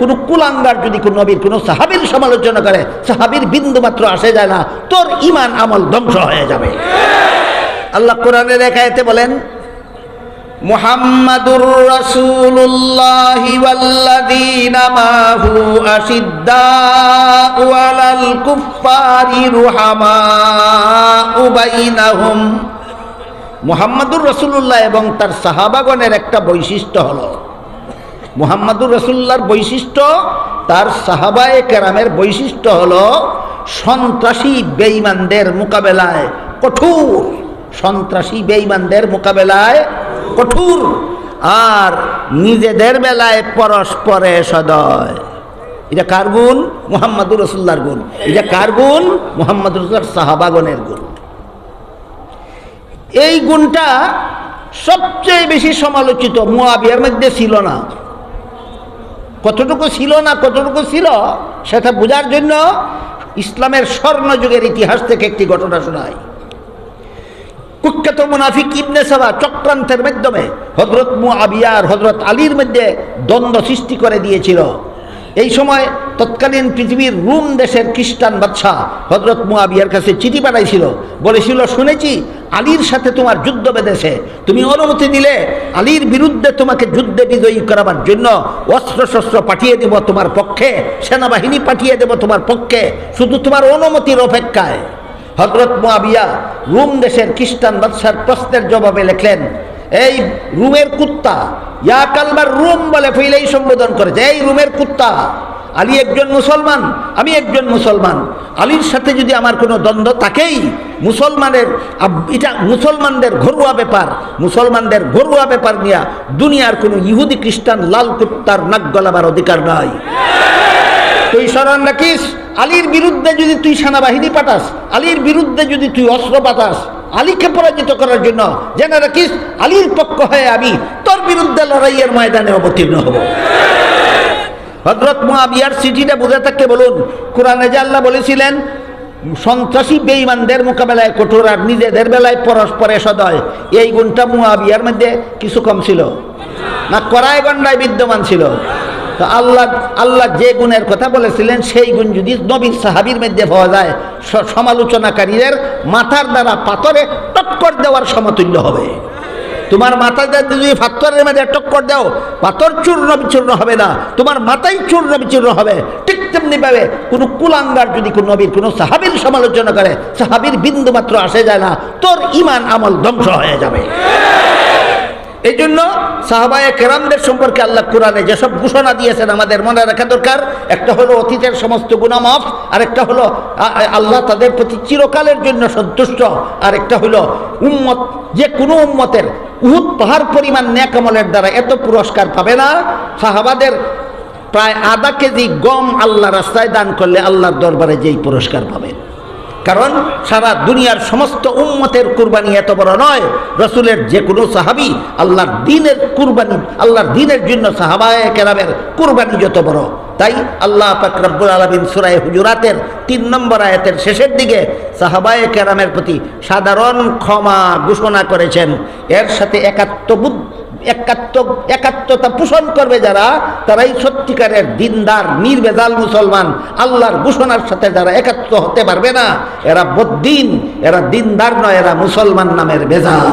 কোনো কুলাঙ্গার যদি কোনো নবীর কোনো সাহাবির সমালোচনা করে, সাহাবির বিন্দু মাত্র আসে যায় না, তোর ইমান আমল ধ্বংস হয়ে যাবে। আল্লাহ কোরআনের একায়েতে বলেন মুহাম্মাদুর রাসূলুল্লাহ এবং তার সাহাবাগণের একটা বৈশিষ্ট্য হলো মুহাম্মাদুর রসুল্লার বৈশিষ্ট্য, তার সাহাবায়ে কেরামের বৈশিষ্ট্য হল সন্ত্রাসী বেঈমানদের মোকাবেলায় কঠোর। সন্ত্রাসী বেঈমানদের মোকাবেলায় কঠোর। আর নিজেদের বেলায় পরস্পরে সদয়। এটা কার গুণ? মোহাম্মদুর রসুল্লার গুণ। এটা কার গুণ? মোহাম্মদ রসুল্লার সাহাবাগনের গুণ। এই গুণটা সবচেয়ে বেশি সমালোচিত মোয়াবিয়ার মধ্যে ছিল না। কতটুকু ছিল না কতটুকু ছিল, সেটা বোঝার জন্য ইসলামের স্বর্ণযুগের ইতিহাস থেকে একটি ঘটনা শোনায় কুখ্যাত মুনাফিক ইবনে সাবা চক্রান্তের মাধ্যমে হজরত মু আবিয়ার হজরত আলীর মধ্যে দ্বন্দ্ব সৃষ্টি করে দিয়েছিল। এই সময় তৎকালীন পৃথিবীর রুম দেশের খ্রিস্টান বাদশাহ হজরত মুআবিয়ার কাছে চিঠি পাঠাইছিল। বলেছিল, শুনেছি, আলীর সাথে তোমার যুদ্ধ বেঁধেছে। তুমি অনুমতি দিলে আলীর বিরুদ্ধে তোমাকে যুদ্ধে বিজয়ী করাবার জন্য অস্ত্র শস্ত্র পাঠিয়ে দেব তোমার পক্ষে, সেনাবাহিনী পাঠিয়ে দেব তোমার পক্ষে, শুধু তোমার অনুমতির অপেক্ষায়। হজরত মুয়াবিয়া রুম দেশের খ্রিস্টান বাদশার প্রশ্নের জবাবে লেখলেন, এই রুমের কুত্তা, ইয়া কালবার রুম বলে ফেলেই সম্বোধন করেছে, এই রুমের কুত্তা। আলী একজন মুসলমান, আমি একজন মুসলমান। আলীর সাথে যদি আমার কোনো দ্বন্দ্ব থাকেই, মুসলমানের এটা মুসলমানদের ঘরোয়া ব্যাপার, মুসলমানদের ঘরোয়া ব্যাপার নিয়ে দুনিয়ার কোনো ইহুদি খ্রিস্টান লাল কুত্তার নাক গলাবার অধিকার নাই। তুই স্মরণ রাখিস, আলীর বিরুদ্ধে যদি তুই সেনাবাহিনী পাঠাস, আলীর বিরুদ্ধে যদি তুই অস্ত্র পাঠাস, আলীকে পরাজিত করার জন্য জেনে রাখিস, আলীর পক্ষ হয়ে আমি তোর বিরুদ্ধে লড়াইয়ের ময়দানে অবতীর্ণ হব। হজরত মুয়াবিয়ার চিঠিটা বুঝে থাকতে বলুন। কোরআনে যে আল্লাহ বলেছিলেন, সন্ত্রাসী বেঈমানদের মোকাবেলায় কঠোর আর নিজেদের বেলায় পরস্পরে সদয় এই গুণটা মুয়াবিয়ার মধ্যে কিছু কম ছিল। না করায় গন্ডায় বিদ্যমান ছিল। তো আল্লাহ আল্লাহ যে গুণের কথা বলেছিলেন, সেই গুণ যদি নবীর সাহাবির মধ্যে পাওয়া যায় সমালোচনাকারীদের মাথার দ্বারা পাথরে টক্কর দেওয়ার সমতুল্য হবে। তোমার মাথায় যদি পাথরের মধ্যে টক্কর দাও, পাথর চূর্ণ বিচূর্ণ হবে না। তোমার মাথাই চূর্ণ বিচূর্ণ হবে। ঠিক তেমনি পাবে কোনো কুলাঙ্গার যদি কোনো নবীর, কোনো সাহাবির সমালোচনা করে, সাহাবির বিন্দু মাত্র আসে যায় না, তোর ইমান আমল ধ্বংস হয়ে যাবে। এই জন্য সাহাবায়ে কেরামদের সম্পর্কে আল্লাহ কোরআনে যেসব ঘোষণা দিয়েছেন আমাদের মনে রাখা দরকার, একটা হলো অতীতের সমস্ত গুণামাফ আর একটা হলো আল্লাহ তাদের প্রতি চিরকালের জন্য সন্তুষ্ট আর একটা হলো উম্মত, যে কোনো উম্মতের উহুদ পাহাড় পরিমাণ ন্যাকামলের দ্বারা এত পুরস্কার পাবে না, সাহাবাদের প্রায় আধা কেজি গম আল্লাহ রাস্তায় দান করলে আল্লাহর দরবারে যেই পুরস্কার পাবেন। কারণ সারা দুনিয়ার সমস্ত উম্মতের কুরবানি এত বড় নয়। রসুলের যে কোনো সাহাবি আল্লাহর দিনের কুরবানি, আল্লাহর দিনের জন্য সাহাবায় কেরামের কুরবানি যত বড়। তাই আল্লাহ পাকরাবুল আলমিন সুরায় হুজুরাতের তিন নম্বর আয়াতের শেষের দিকে সাহাবায় কেরামের প্রতি সাধারণ ক্ষমা ঘোষণা করেছেন। এর সাথে একাত্মবুদ্ধ একাত্ম একাত্মতা পোষণ করবে যারা, তারাই সত্যিকারের দিনদার, নির্বেজাল মুসলমান। আল্লাহর ঘোষণার সাথে যারা একাত্ম হতে পারবে না, এরা বদ্দিন, এরা দিনদার নয়, এরা মুসলমান নামের বেজাল